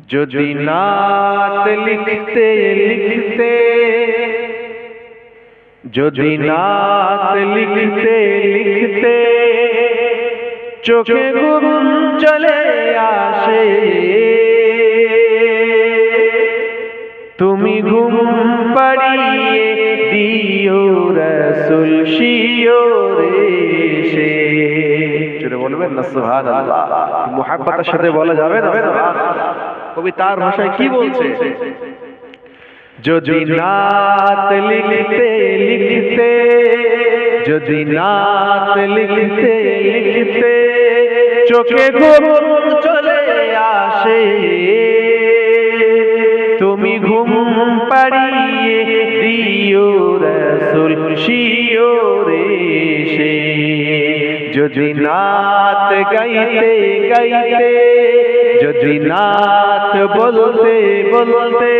যদি নাত লিখতে লিখতে যদি নাত লিখতে লিখতে চোখে ঘুম চলে আসে। তুমি ঘুম পাড়িয়ে দিও রসুল শিওরে সে জোরে বলবেন না সুবহানাল্লাহ। মুহাব্বতের সাথে বলা যাবে না? কবি তার ভাষায় কি বলছে? যদি নাত লিখতে লিখতে যদি নাত লিখতে লিখতে চোখে ঘুম চলে আসে। তুমি ঘুম পাড়িয়ে দিও রসুল শিওরে সে। যদি নাত গাইতে গাইতে যদি নাত বলতে বলতে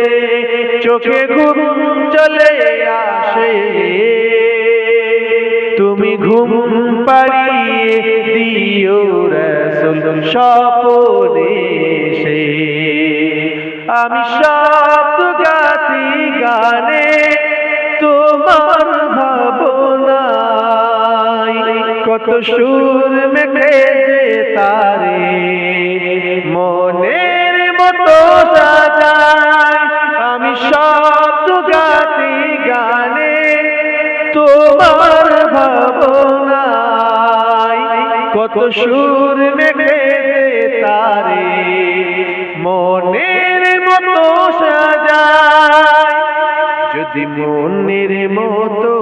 চোখে ঘুম চলে আসে, তুমি ঘুম পাড়িয়ে দিও রসুল স্বপনে সে আমি শব্দ গাতি গানে তোমার ভাবনাই কত সুর মেখে তারে। আমি গাতি গানে তোমার সুর যে তারে মনের মতো সাজায় যদি মনের মতো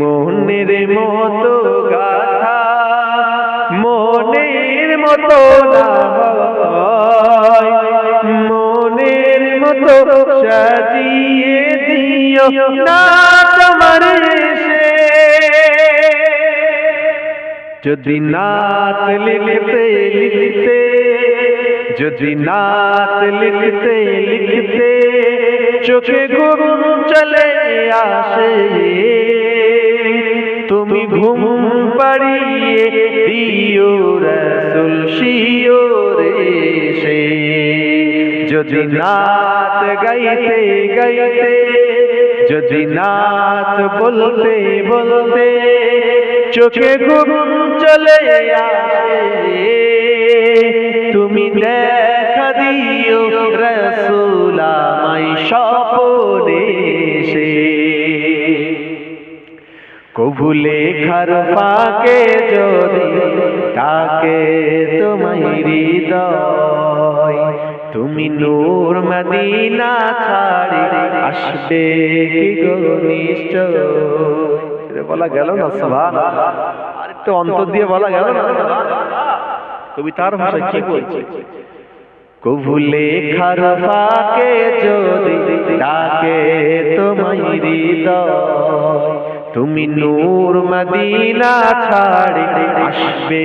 মনের মতো গাথা, মনের মতো মনের মতো সাজিয়ে দিও না তোমার যদি নাত লিখতে লিখতে, যদি নাত লিখতে লিখতে চোখে ঘুম চলে আসে। তুমি ঘুম পাড়িয়ে দিও রসুল শিওরে সে যদি নাত গাইতে গাইতে, যদি নাত বলতে বলতে চোখে ঘুম চলে আসে। তুমি দেখা দিও রসুলামাই স্বপনে সে কবুলে খার পাকে যদি তাকে হৃদয়, তুমি নূর মদিনা ছাড়ি আসবে বলা গেল না সভা আর একটু অন্তর দিয়ে বলা গেল না? কবিতার ভাষায় কি বলছে? কবুলে খার পাকে যদি ডাকে তোমায় হৃদয়, তুমি নূর মদিনা ছাড়ি আসবে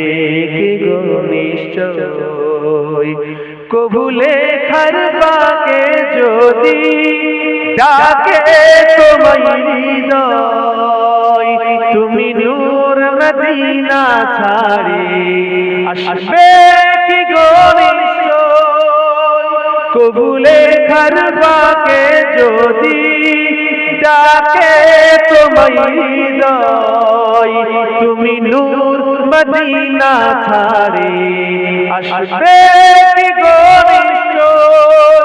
কি গো নিশ্চয়? কবুলে খার পাকে যদি ডাকে তোমায় হৃদয়, তুমি নূর মদিনা ছাড়ি আসবে কি নিশ্চয়? কবুলে খারবাকে যদি ডাকে তোমায় হৃদয় তুমি নূর মদিনা ছাড়ে। আসবে কি গো নিশ্চয়?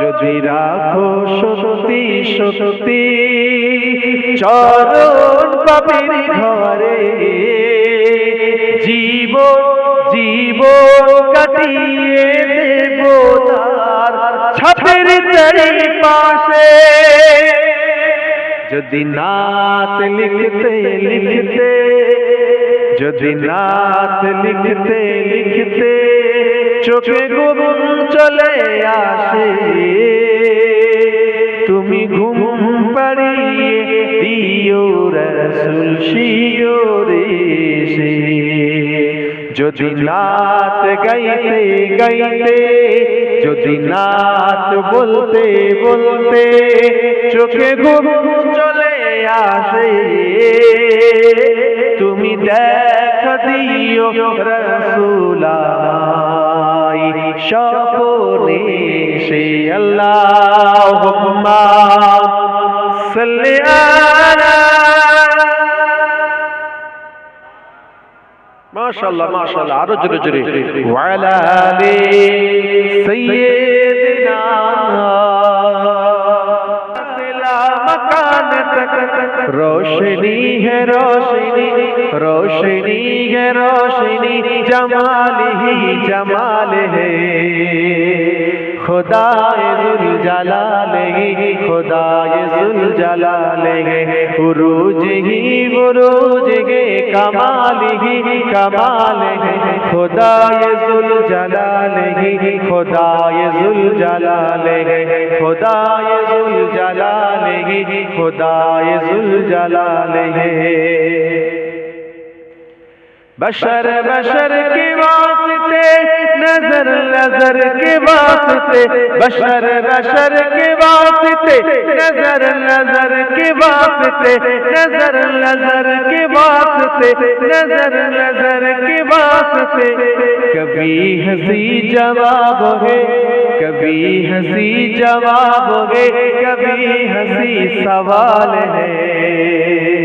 যদি রাখো সত্যি সত্যি, চরণ পাপির ঘরে জীবন জীবন কাটিয়ে দেব তার ছাপের চারি পাশে যদি নাত লিখতে লিখতে, যদি নাত লিখতে লিখতে চোখে ঘুম চলে আসে। তুমি ঘুম পাড়িয়ে দিও রসুল শিওরে সে যদি নাত গাইতে গাইতে, যদি নাত বলতে বলতে চোখে ঘুম চলে আসে। তুমি দেখ দিও রসুলাই স্বপনে সে আল্লাহ মাশাল্লাহ মাশাল্লাহ আরও জোরে জোরে। ওয়ালা আলি रोशनी है रोशनी रोशनी है रोशनी जमाल ही जमाल है خدا ذل جلال لے خدا ذل جلال گے عروج ہی عروج گے کمال ہی کمال ہے خدا ذل جلال لے خدا ذل جلال گے خدا ذل جلال لے خدا ذل جلال گے بشر بشر کے واسطے، نظر نظر کے واسطے، بشر بشر کے واسطے، نظر نظر کے واسطے، نظر نظر کے واسطے، نظر نظر کے واسطے۔ کبھی ہنسی جواب ہے کبھی ہنسی جواب ہے کبھی ہنسی سوال ہے۔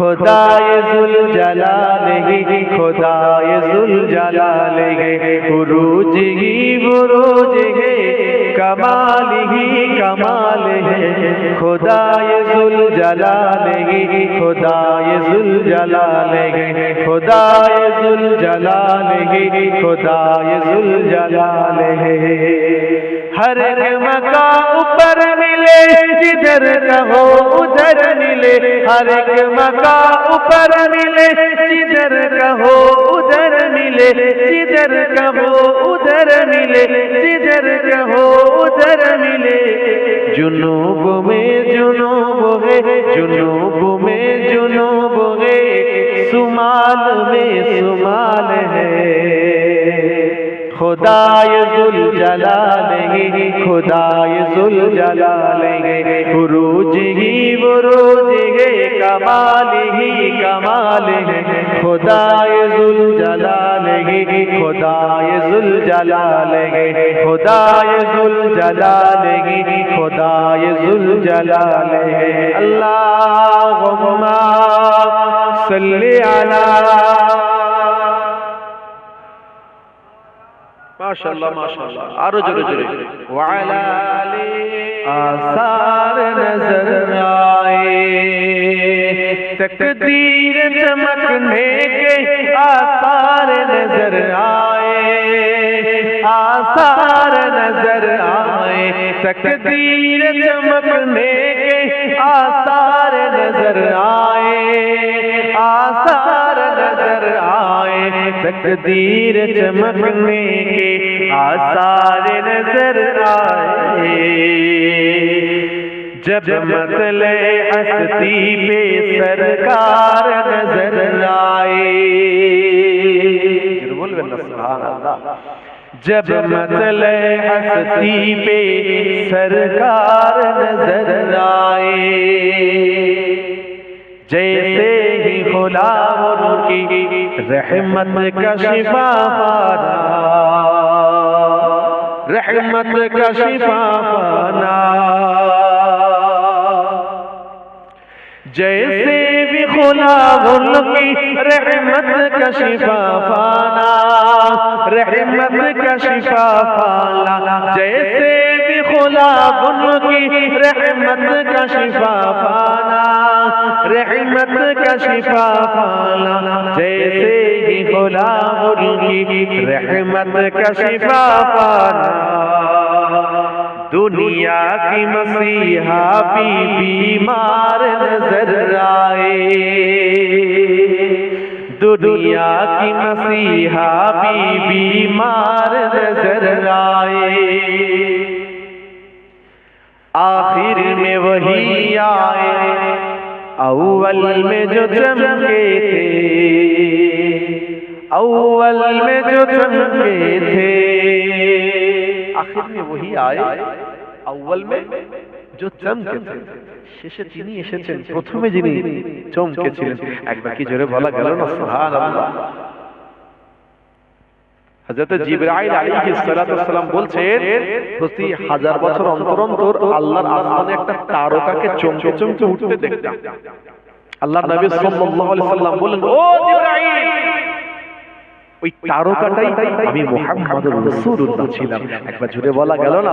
خدا ذل جلا لے خدا ذل جلا گے عروج ہی، عروج گے کمال ہی، کمال ہے خدا ذل جلا لے خدا ذل جلا گے خدا ذل جلا لے خدا ذل جلا ہے हर मका ऊपर मिले जिधर कहो उधर मिले हर एक मका ऊपर मिले जिधर कहो उधर मिले जिधर कहो उधर मिले जिधर कहो उधर मिले जुनूब में जुनूब है जुनूब में जुनूब है सुमाल में सुमाल है خدائے ذل جلالہ خدائے ذل گے عروج ہی عروج گے کمال ہی کمال ہے۔ خدائے ذل جلالہ خدائے ذل جلالہ خدائے ذل جلالہ خدائے ذل گے اللہ صلی علی ماشاء اللہ ماشاء اللہ آرو جرو جرو وعلا آثار نظر آئے. تقدیر چمکنے کے آثار نظر آئے. آثار نظر آئے. تقدیر چمکنے کے آثار نظر آئے. آثار نظر آئے تقدیر چمکنے کے آثار نظر آئے۔ جب متل ہستی پہ سرکار نظر آئے۔ سبحان جب متل ہستی پہ سرکار نظر آئے۔ जैसे ही खुला उनकी रहमत का शिफा पाना रहमत का शिफा पाना जैसे भी खुला उनकी रहमत का शिफा पाना रहमत का शिफा पाना जैसे اللہ ان کی رحمت کا شفا پانا رحمت کا شفا پانا جیسے ہی غلام ان کی رحمت کا شفا پانا دنیا کی مسیحا بھی بیمار نظر آئے دنیا کی مسیحا بھی بیمار نظر آئے آخر میں وہی آئے اول میں جو چمکے تھے اول میں جو چمکے تھے آخر میں وہی آئے اول میں جو চমকে শেষে তিনি এসেছেন প্রথমে যিনি চমকেছিলেন একবার কি জোরে বলা গেল না সুবহানাল্লাহ অন্তর অন্তর আল্লাহর তারকাকে উঠতে ওই তারকাটাই একবার জুড়ে বলা গেল না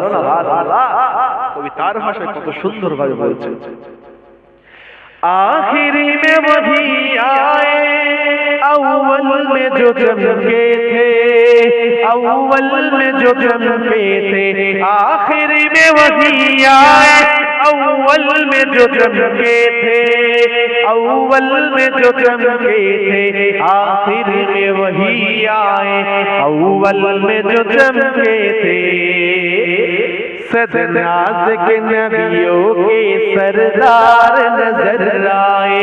বলছে আখিরি মে মধি اول میں جو چمکے تھے، اول میں جو جم چمکے تھے، آخر میں وہی آئے۔ اول میں جو جم چمکے تھے، اول میں جو جم چمکے تھے، آخر میں وہی آئے۔ اول میں جو جم چمکے تھے۔ सदनाज के नबियों के सरदार नजर आए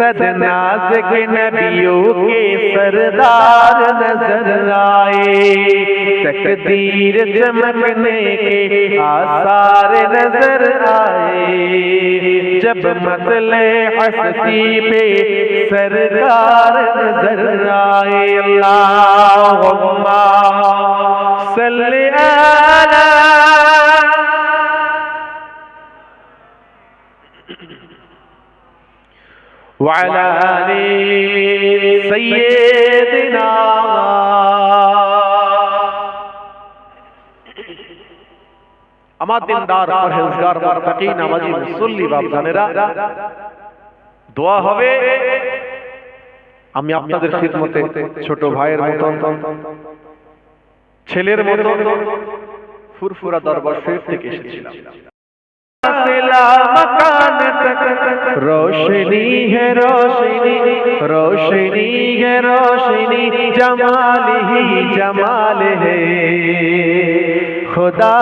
सदनाज के नबियों के सरदार नजर आए तकदीर चमकने के आसार नजर आए जब मतले हस्ती पे सरकार नजर आए अल्लाहुम्मा صل على وعلى آل سيدنا আমার দিনদার, পরহেজগার মুত্তাকি নামাজি, মুসল্লি দোয়া হবে আমি আপনাদের খিদমতে ছোট ভাইয়ের মতন ছেলের মতো ফুরফুরা দরবার শরীফ থেকে এসেছিলাম। রোশনি হে রোশনি রোশনি হে রোশনি জমাল হি জমাল হে। خدا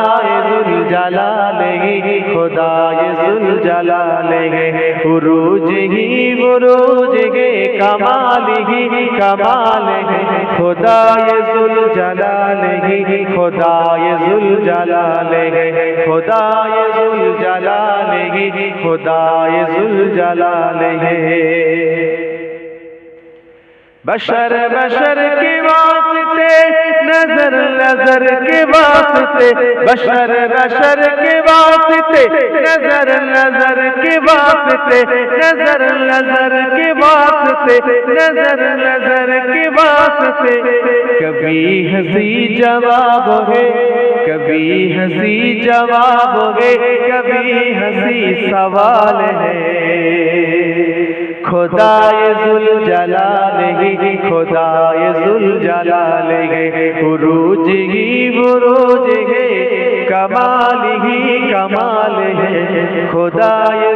ذل جلال ہی خدا ذل جلال لے عروج ہی عروج گے کمال ہی کمال ہے۔ خدا ذل جلال ہی خدا ذل جلال لے خدا ذل جلال ہی خدا ذل جلال لے بشر بشر کے واسطے نظر نظر کے واسطے بشر بشر کے واسطے نظر نظر کے واسطے نظر نظر کے واسطے نظر نظر کے واسطے۔ کبھی ہنسی جواب ہے کبھی ہنسی جواب ہے کبھی ہنسی سوال ہے۔ خدا ذل جلا لے خدا ذل جلا لے عروج گی عروج گے کمال ہی کمال ہے۔ خدا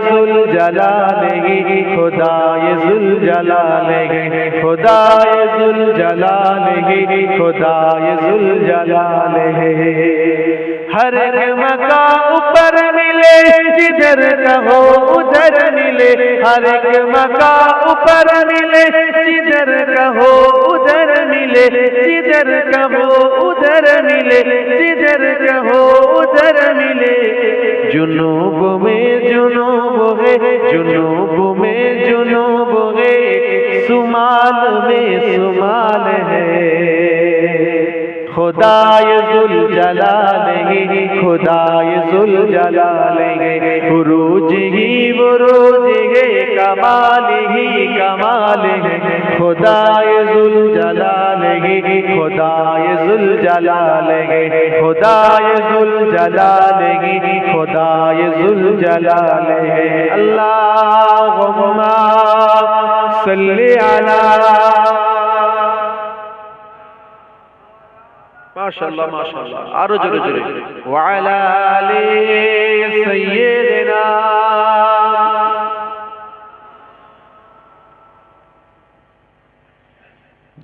ذل جلا لے خدا ذل جلا گے۔ خدا ذل جلا لے خدا ذل جلا لے हर मका ऊपर मिले जिधर कहो उधर मिले हर एक मका ऊपर मिले जिधर कहो उधर मिले जिधर कहो उधर मिले जिधर कहो उधर मिले जुनूब में जुनूब है जुनूब में जुनूब है सुमाल में सुमाल है خدائے ذل جلالہ خدائے ذل گے عروج ہی عروج گے کمال ہی کمال ہے۔ خدائے ذل جلالہ خدائے ذل جلالہ خدائے ذل جلالہ خدائے ذل گے اللہ صلی علی মাশাআল্লাহ মাশাআল্লাহ। আরও জোরে জোরে। ওয়ালা আলি সাইয়্যিদিনা।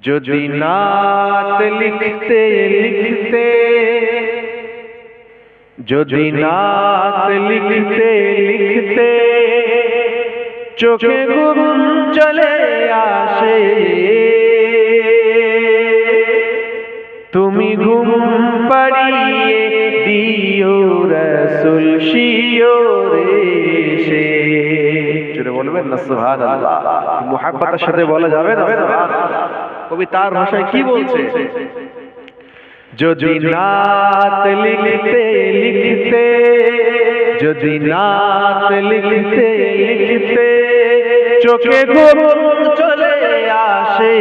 যদি নাত লিখতে লিখতে। যদি নাত লিখতে লিখতে। চোখে ঘুম চলে আসে। তুমি ঘুম পাড়িয়ে দিও রস রসুল শিওরে সে জোরে বলবেন না সুবহানাল্লাহ। মুহাব্বতের সাথে বলা যাবে না। কবি তার ভাষায় কি বলছে? যদি নাত লিখতে লিখতে যদি নাত লিখতে লিখতে চোখে ঘুম চলে আসে।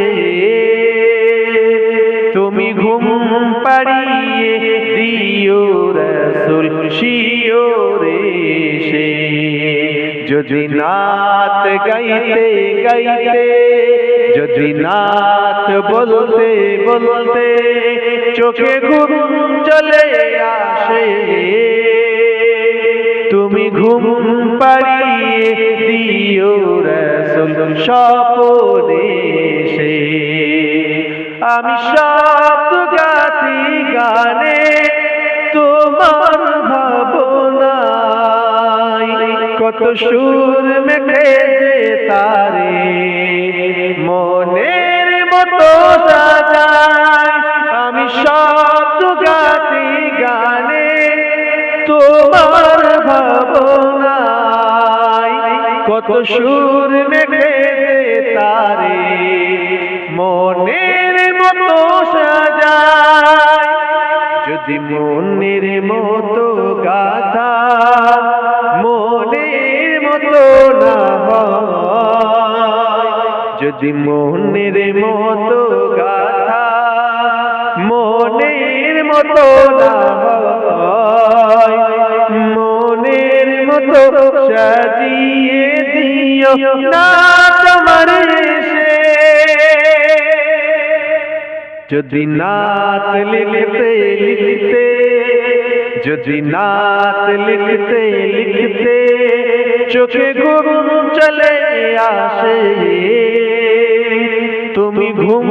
শিওরে সে। যদি নাত গাইতে গাইতে, যদি নাত বলতে বলতে চোখে ঘুম চলে আসে। তুমি ঘুম পাড়িয়ে দিও রসুল স্বপনে সে। আমি শব্দ গাতি গানে কত সুর মেখে যে তারে। মনের মতো সাজায় আমি শব্দ গাতি গানে তোমার ভাবনাই কত সুর মেখে যে তারে। মনের মতো সাজায়। যদি মনের মতো গাথা মনের মতো গাথা, মনের মতো মনের মতো সাজিয়ে দিও না তোমার যদি নাত লিখতে লিখতে, যদি নাত লিখতে লিখতে চোখে ঘুম চলে আসে। তুমি ঘুম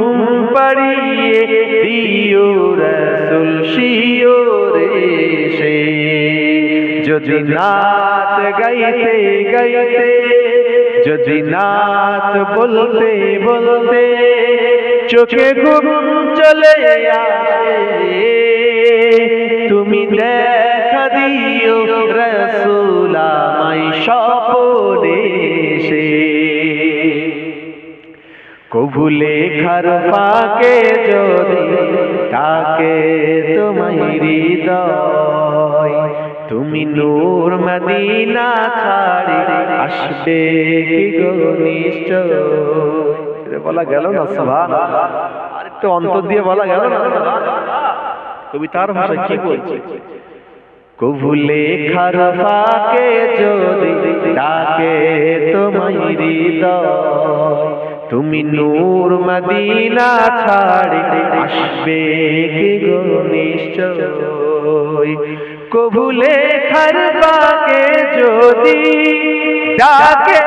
পাড়িয়ে দিও রসুল শিওরে সে যদি নাত গাইতে গাইতে, যদি নাত বলতে বলতে চোখে ঘুম চলে আসে। কবুলে খার ফাঁকে যদি তাকে তোমায় হৃদয়। তুমি নূর মদিনা ছাড়ি আসবে বলা গেল না সভা আর একটু অন্তর দিয়ে বলা গেল না কবি তার ভাষা কি বলছে? কবুলে খার ফাঁকে যদি ডাকে তোমায় হৃদয়। তুমি নূর মদিনা ছাড়ি আসবে কি গো নিশ্চয়? কবুলে খার ফাঁকে যদি ডাকে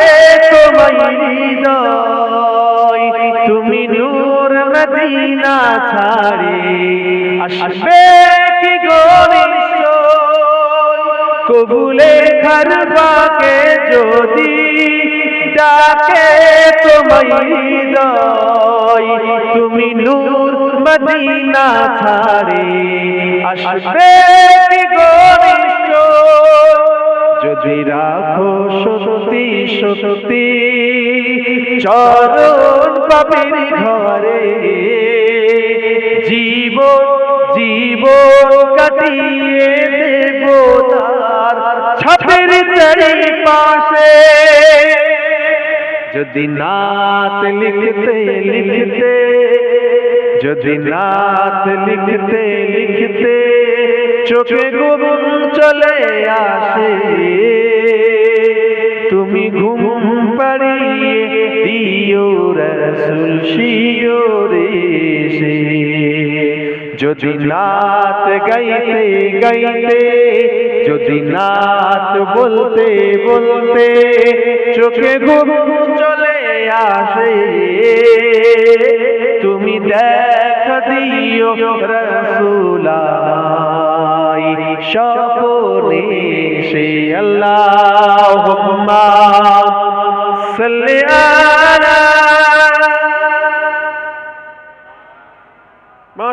তোমায় হৃদয়, তুমি নূর মদিনা ছাড়ি আসবে কি গো কবুলে খার পাকে যদি ডাকে হৃদয়, তুমি নূর মদিনা ছাড়ে। আসবে যদি রাখো সত্যি সত্যি, চরণ পাপির ঘরে। জীবন জীবন কাটিয়ে দেব তার ছাপের চারি পাশে যদি নাত লিখতে লিখতে, যদি নাত লিখতে লিখতে চোখে ঘুম চলে আসে। তুমি ঘুম পাড়িয়ে দিও রসুল শিওরে সে যদি নাত গাইতে গাইতে যদি নাত বলতে বলতে চোখে ঘুম চলে আসে তুমি দেখা দিও রসুলাই স্বপনে সে আল্লাহ সাল্লি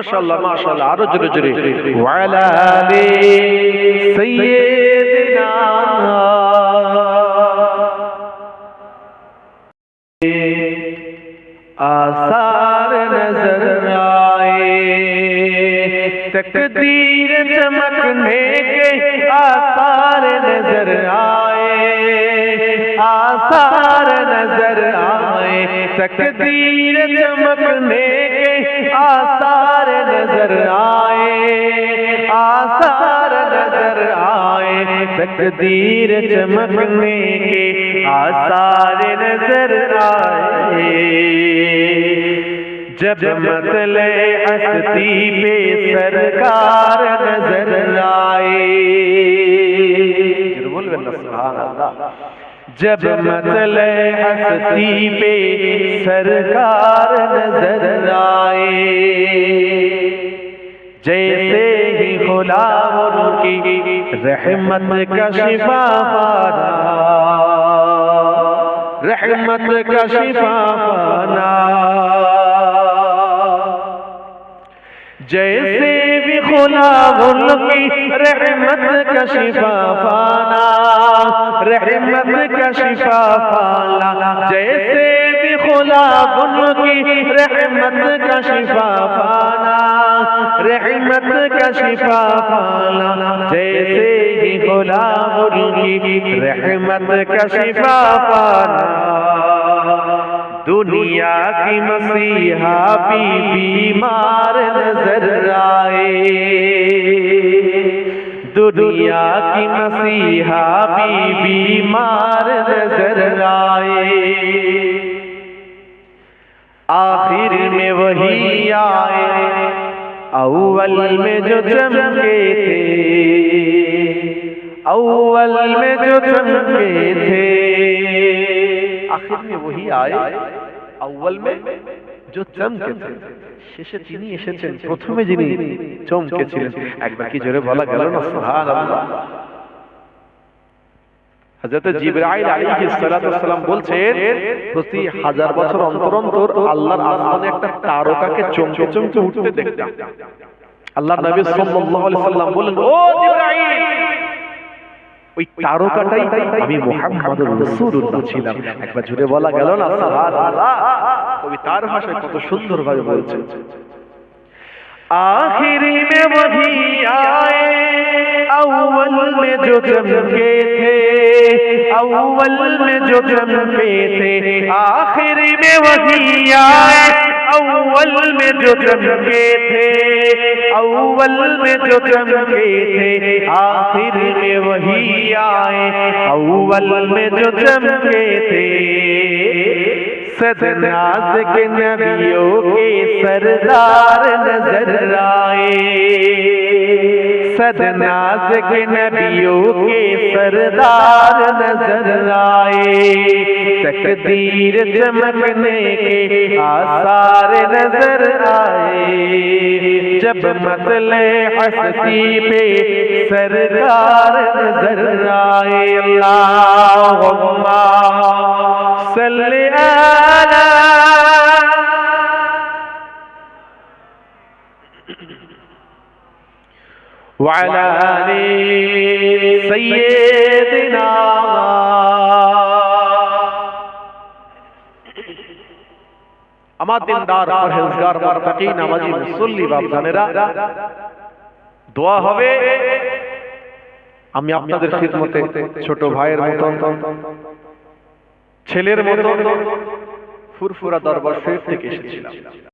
ماشاءاللہ ماشاءاللہ عرج رجری وعلا آلی سیدنا آثار نظر آئے، تقدیر چمکنے کے آثار نظر آئے، آثار نظر آئے، تقدیر چمکنے تقدیر چمکنے کے آثار نظر آئے۔ جب متل ہستی پہ سرکار نظر آئے۔ سبحان اللہ۔ جب متل ہستی پہ سرکار نظر آئے۔ جیسے ہی خدا ان کی رحمت کا شفا پانا، رحمت کا شفا پانا۔ جیسے بھی خدا ان کی رحمت کا شفا پانا، رحمت کا شفا پانا۔ جیسے بھی خدا ان کی رحمت کا شفا پانا رحمت کا شفا پانا جیسے ہی غلام کی رحمت کا شفا پانا دنیا کی مسیحا بی بیمار نظر آئے۔ دنیا کی مسیحا بی بیمار نظر آئے۔ آخر میں وہی آئے۔ اول میں جو چمکے تھے اول میں جو چمکے تھے آخر میں وہی آئے اول میں جو চমকে শেষে তিনি এসেছেন প্রথমে যিনি চমকেছিলেন একবার কি জোরে বলা গেল না সুবহানাল্লাহ হযরত জিবরাইল আলাইহিস সালাতু বলছেন প্রতি হাজার বছর অন্তর অন্তর আল্লাহর আসমানে একটা তারকাকে চমকে চমকে উঠতে দেখতাম। আল্লাহ নবী সাল্লাল্লাহু আলাইহি সাল্লাম বলেন ও জিবরাইল! ওই তারকাটাই আমি মুহাম্মদুর রাসূলুল্লাহ ছিলাম। একবার জুড়ে বলা গেল না কবি তার ভাষায় কত সুন্দর ভাবে آخری میں وہی آئے۔ اول میں جو چمکے تھے، اول میں جو جم پے تھے، آخری میں وہی آئے۔ اول میں جو جم چمکے تھے، اول میں جو چمکے تھے، آخر میں وہی آئے۔ اول میں جو چمکے تھے۔ صد ناز کے نبیوں کے سردار نظر آئے۔ सदनाज के नबियों के सरदार नजर आए तकदीर चमकने के आसार नजर आए जब मतले हस्ती पे सरकार नजर आए अल्लाहुम्मा सल्ली अला وعلى آل سيدنا আমার দিনদার পরহেজগার মুত্তাকি নামাজি মুসল্লি বাপজানেরা দোয়া হবে আমি আপনাদের খিদমতে ছোট ভাইয়ের মতো ছেলের মতো ফুরফুরা দরবার শরীফ থেকে এসেছিলাম